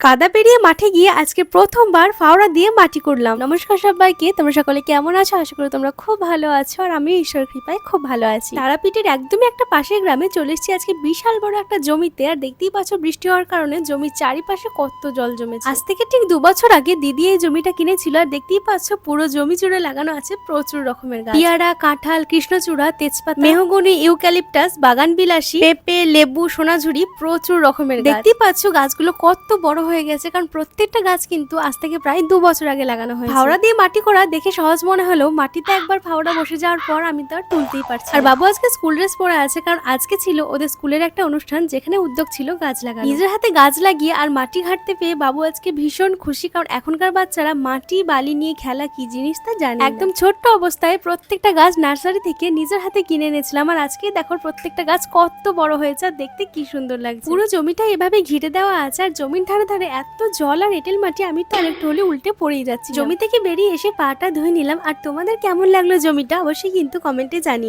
কাদা পেরিয়ে মাঠে গিয়ে আজকে প্রথমবার ফাওড়া দিয়ে মাটি করলাম। নমস্কার সবাইকে, তোমরা সকলে কেমন আছো? আশা করি তোমরা খুব ভালো আছো আর আমি ঈশ্বর কৃপায় খুব ভালো আছি। তারাপীঠের একদমই একটা পাশের গ্রামে চলে এসেছি আজকে বিশাল বড় একটা জমিতে। আর দেখতেই পাচ্ছ বৃষ্টি হওয়ার কারণে জমির চারিপাশে কত জল জমেছে। আজ থেকে ঠিক দু বছর আগে দিদি এই জমিটা কিনেছিল আর দেখতেই পাচ্ছ পুরো জমি জুড়ে লাগানো আছে প্রচুর রকমের গাছ। পিয়ারা, কাঁঠাল, কৃষ্ণচূড়া, তেজপাতা, মেহগনি, ইউক্যালিপটাস বাগান বিলাসী পেঁপে, লেবু, সোনাঝুরি প্রচুর রকমের দেখতেই পাচ্ছ গাছগুলো কত বড় হয়ে গেছে কারণ প্রত্যেকটা গাছ কিন্তু আজ থেকে প্রায় দু বছর আগে লাগানো হয়েছে। ফাওড়া দিয়ে মাটি করা দেখে সহজ মনে হলেও মাটিতে একবার ফাওড়া বসে যাওয়ার পর আমি তো আর তুলতেই পারছি আর বাবু আজকে স্কুল ড্রেস পরে আছে কারণ আজকে ছিল ওদের স্কুলের একটা অনুষ্ঠান যেখানে উদ্যোগ ছিল গাছ লাগানো। নিজের হাতে গাছ লাগিয়ে আর মাটি ঘাটতে পেয়ে বাবু আজকে ভীষণ খুশি কারণ এখনকার বাচ্চারা মাটি বালি নিয়ে খেলা কি জিনিস তা জানে একদম ছোট্ট অবস্থায় প্রত্যেকটা গাছ নার্সারি থেকে নিজের হাতে কিনে এনেছিলাম আর আজকে দেখো প্রত্যেকটা গাছ কত বড় হয়েছে আর দেখতে কি সুন্দর লাগছে। পুরো জমিটা এভাবে ঘিরে দেওয়া আছে আর জমির ধারে ধারে এত জল আর এঁটেল মাটি, আমি তো আরেকটু হলে উল্টে পড়েই যাচ্ছি জমি থেকে বেরিয়ে এসে পাটা ধুয়ে নিলাম, আর তোমাদের কেমন লাগল জমিটা অবশ্যই কিন্তু কমেন্টে জানিও।